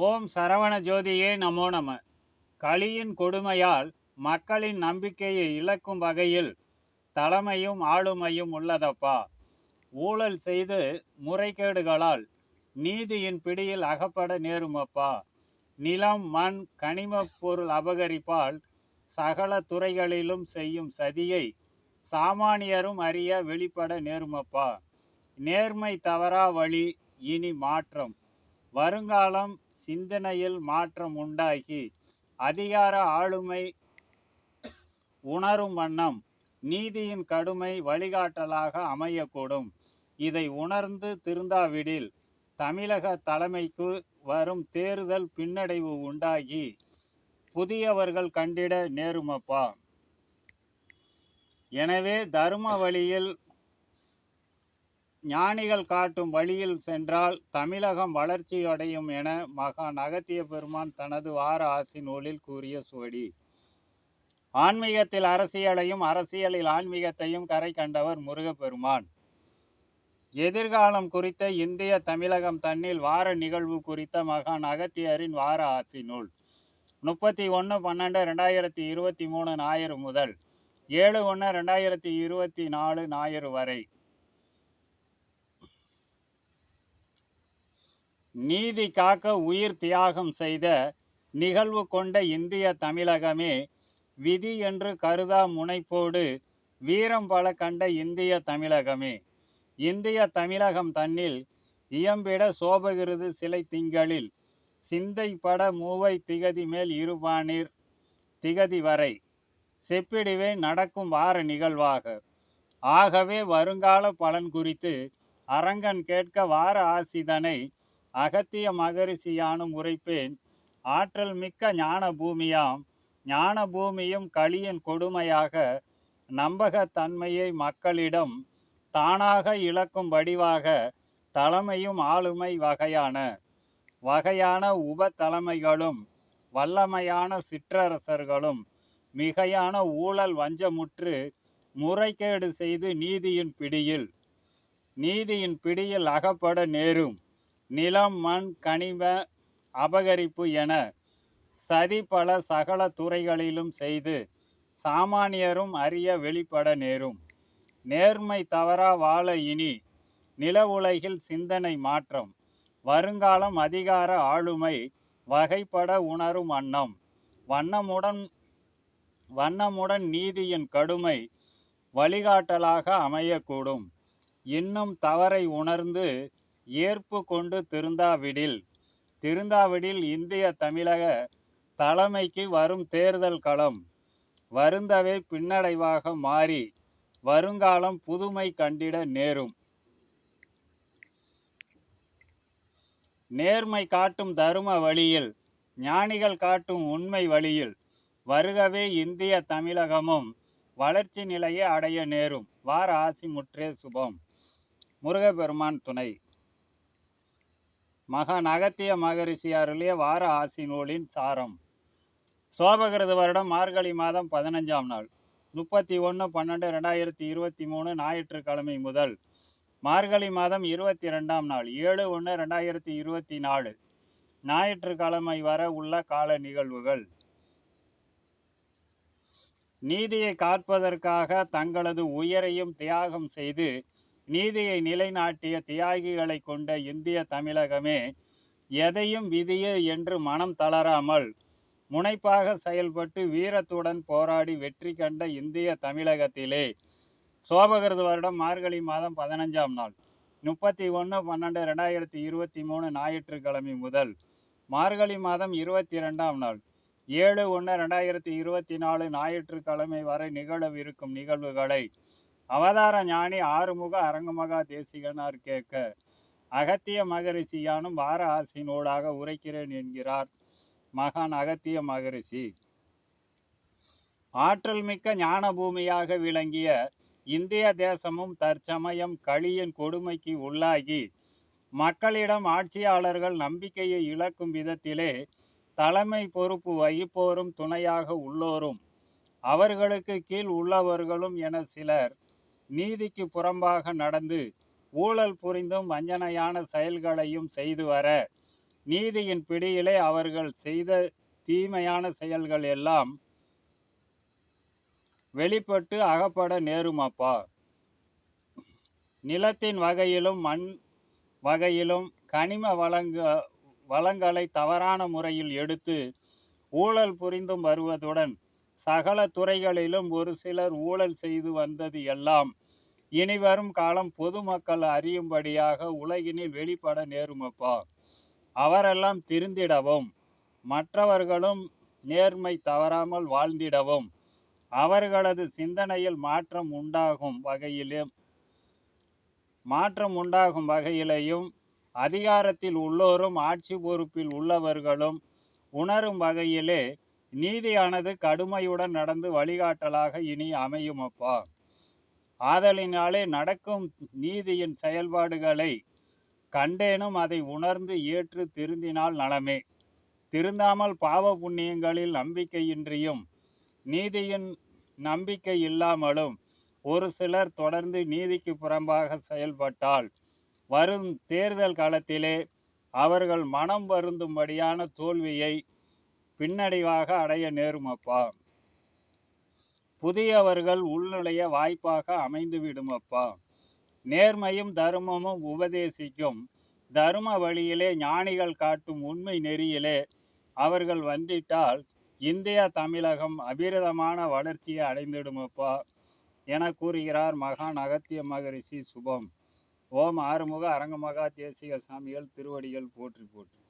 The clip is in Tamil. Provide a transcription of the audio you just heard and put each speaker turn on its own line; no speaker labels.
ஓம் சரவண ஜோதியே நமோ நம. களியின் கொடுமையால் மக்களின் நம்பிக்கையை இழக்கும் வகையில் தலைமையும் ஆளுமையும் உள்ளதப்பா. ஊழல் செய்து முறைகேடுகளால் நீதியின் பிடியில் அகப்பட நேருமப்பா. நிலம் மண் கனிமப் பொருள் அபகரிப்பால் சகல துறைகளிலும் செய்யும் சதியை சாமானியரும் அறிய வெளிப்பட நேருமப்பா. நேர்மை தவறா வழி இனி மாற்றம். வருங்காலம் சிந்தனையில் மாற்றம் உண்டாகி அதிகார ஆளுமை உணரும் வண்ணம் நீதியின் கடுமை வழிகாட்டலாக அமையக்கூடும். இதை உணர்ந்து திருந்தாவிடில் தமிழக தலைமைக்கு வரும் தேர்தல் பின்னடைவு உண்டாகி புதியவர்கள் கண்டிட நேருமப்பா. எனவே தர்ம வழியில் ஞானிகள் காட்டும் வழியில் சென்றால் தமிழகம் வளர்ச்சியடையும் என மகான் அகத்திய பெருமான் தனது வார ஆசி நூலில் கூறிய சுவடி. ஆன்மீகத்தில் அரசியலையும் அரசியலில் ஆன்மீகத்தையும் கரை கண்டவர் முருகப்பெருமான். எதிர்காலம் குறித்த இந்திய தமிழகம் தன்னில் வார நிகழ்வு குறித்த மகான் அகத்தியரின் வார ஆட்சி நூல். முப்பத்தி ஒன்று பன்னெண்டு ரெண்டாயிரத்தி இருபத்தி மூணு ஞாயிறு முதல் ஏழு ஒன்று ரெண்டாயிரத்தி இருபத்தி நாலு ஞாயிறு வரை. நீதி காக்க உயிர் தியாகம் செய்த நிகழ்வு கொண்ட இந்திய தமிழகமே விதி என்று கருதா முனைப்போடு வீரம் பல கண்ட இந்திய தமிழகமே. இந்திய தமிழகம் தன்னில் இயம்பிட சோபகிருது சிலை திங்களில் சிந்தை பட மூவை திகதி மேல் இருபானீர் திகதி வரை. செப்பிடிவே நடக்கும் வார நிகழ்வாக. ஆகவே வருங்கால பலன் குறித்து அரங்கன் கேட்க வார ஆசிதனை அகத்திய மகரிஷியானும் உரைப்பேன் ஆற்றல் மிக்க ஞான பூமியாம் ஞான பூமியும் களியின் கொடுமையாக நம்பகத்தன்மையை மக்களிடம் தானாக இழக்கும் வடிவாக தலைமையும் ஆளுமை வகையான வகையான உப தலைமைகளும் வல்லமையான சிற்றரசர்களும் மிகையான ஊழல் வஞ்சமுற்று முறைகேடு செய்து நீதியின் பிடியில் நீதியின் பிடியில் அகப்பட நேரும். நிலம் மண் கனிம அபகரிப்பு என சதி பல சகல துறைகளிலும் செய்து சாமானியரும் அறிய வெளிப்பட நேரும். நேர்மை தவறா வாழ இனி நில உலகில் சிந்தனை மாற்றம். வருங்காலம் அதிகார ஆளுமை வகைப்பட உணரும் வண்ணம். வண்ணமுடன் வண்ணமுடன் நீதியின் கடுமை வழிகாட்டலாக அமையக்கூடும். இன்னும் தவறை உணர்ந்து ஏற்பு கொண்டு திருந்தாவிடில். திருந்தாவிடில் இந்திய தமிழக தலைமைக்கு வரும் தேர்தல் களம். வருந்தவே பின்னடைவாக மாறி வருங்காலம் புதுமை கண்டிட நேரும். நேர்மை காட்டும் தரும வழியில் ஞானிகள் காட்டும் உண்மை வழியில் வருகவே இந்திய தமிழகமும் வளர்ச்சி நிலையை அடைய நேரும். வார ஆசி முற்றே சுபம். முருகப்பெருமான் துணை. மகான் அகத்திய மகரிஷி அருளிய வார ஆசி நூலின் சாரம். சோபகிருத வருடம் மார்கழி மாதம் பதினஞ்சாம் நாள். முப்பத்தி ஒன்று பன்னெண்டு ரெண்டாயிரத்தி இருபத்தி மூணு ஞாயிற்றுக்கிழமை முதல் மார்கழி மாதம் இருபத்தி ரெண்டாம் நாள். ஏழு ஒன்று ரெண்டாயிரத்தி இருபத்தி நாலு ஞாயிற்றுக்கிழமை வர உள்ள கால நிகழ்வுகள். நீதியை காப்பதற்காக தங்களது உயிரையும் தியாகம் செய்து நீதியை நிலைநாட்டிய தியாகிகளை கொண்ட இந்திய தமிழகமே எதையும் விதியே என்று மனம் தளராமல் முனைப்பாக செயல்பட்டு வீரத்துடன் போராடி வெற்றி கண்ட இந்திய தமிழகத்திலே. சோபகிருது வருடம் மார்கழி மாதம் பதினஞ்சாம் நாள் முப்பத்தி ஒன்று பன்னெண்டு ரெண்டாயிரத்தி இருபத்தி மூணு ஞாயிற்றுக்கிழமை முதல் மார்கழி மாதம் இருபத்தி ரெண்டாம் நாள் ஏழு ஒன்று ரெண்டாயிரத்தி இருபத்தி நாலு ஞாயிற்றுக்கிழமை வரை நிகழவிருக்கும் நிகழ்வுகளை அவதார ஞானி ஆறுமுக அரங்கமகா தேசிகனார் கேட்க அகத்திய மகரிஷியானும் வார ஆசினோடாக உரைக்கிறேன் என்கிறார் மகான் அகத்திய மகரிஷி. ஆற்றல் மிக்க ஞான பூமியாக விளங்கிய இந்திய தேசமும் தற்சமயம் களியின் கொடுமைக்கு உள்ளாகி மக்களிடம் ஆட்சியாளர்கள் நம்பிக்கையை இழக்கும் விதத்திலே தலைமை பொறுப்பு வகிப்போரும் துணையாக உள்ளோரும். அவர்களுக்கு கீழ் உள்ளவர்களும் என சிலர் நீதிக்கு புறம்பாக நடந்து ஊழல் புரிந்தும் வஞ்சனையான செயல்களையும் செய்து வர நீதியின் பிடியிலே அவர்கள் செய்த தீமையான செயல்கள் எல்லாம் வெளிப்பட்டு அகப்பட நேருமாப்பா. நிலத்தின் வகையிலும் மண் வகையிலும் கனிம வளங்க வளங்களை தவறான முறையில் எடுத்து ஊழல் புரிந்தும் வருவதுடன் சகல துறைகளிலும் ஒரு சிலர் ஊழல் செய்து வந்தது எல்லாம் இனிவரும் காலம் பொதுமக்கள் அறியும்படியாக உலகினில் வெளிப்பட நேருமப்பா. அவரெல்லாம் திருந்திடவும் மற்றவர்களும் நேர்மை தவறாமல் வாழ்ந்திடவும் அவர்களது சிந்தனையில் மாற்றம் உண்டாகும் வகையிலும் மாற்றம் உண்டாகும் வகையிலையும் அதிகாரத்தில் உள்ளோரும் ஆட்சி பொறுப்பில் உள்ளவர்களும் உணரும் வகையிலே நீதியானது கடுமையுடன் நடந்து வழிகாட்டலாக இனி அமையும் அப்பா ஆதலினாலே நடக்கும் நீதியின் செயல்பாடுகளை கண்டேனும் அதை உணர்ந்து ஏற்று திருந்தினால் நலமே. திருந்தாமல் பாவ புண்ணியங்களில் நம்பிக்கையின்றியும் நீதியின் நம்பிக்கை இல்லாமலும் ஒரு சிலர் தொடர்ந்து நீதிக்கு புறம்பாக செயல்பட்டால் வரும் தேர்தல் காலத்திலே அவர்கள் மனம் வருந்தும்படியான தோல்வியை பின்னடைவாக அடைய நேருமப்பா. புதியவர்கள் உள்நுழைய வாய்ப்பாக அமைந்துவிடும் அப்பா நேர்மையும் தர்மமும் உபதேசிக்கும். தர்ம வழியிலே ஞானிகள் காட்டும் உண்மை நெறியிலே அவர்கள் வந்திட்டால் இந்திய தமிழகம் அபிரதமான வளர்ச்சியை அடைந்திடுமப்பா என கூறுகிறார் மகான் அகத்திய மகரிஷி சுபம். ஓம் ஆறுமுக அரங்கமகா தேசிக சாமிகள் திருவடிகள் போற்றி போற்றி.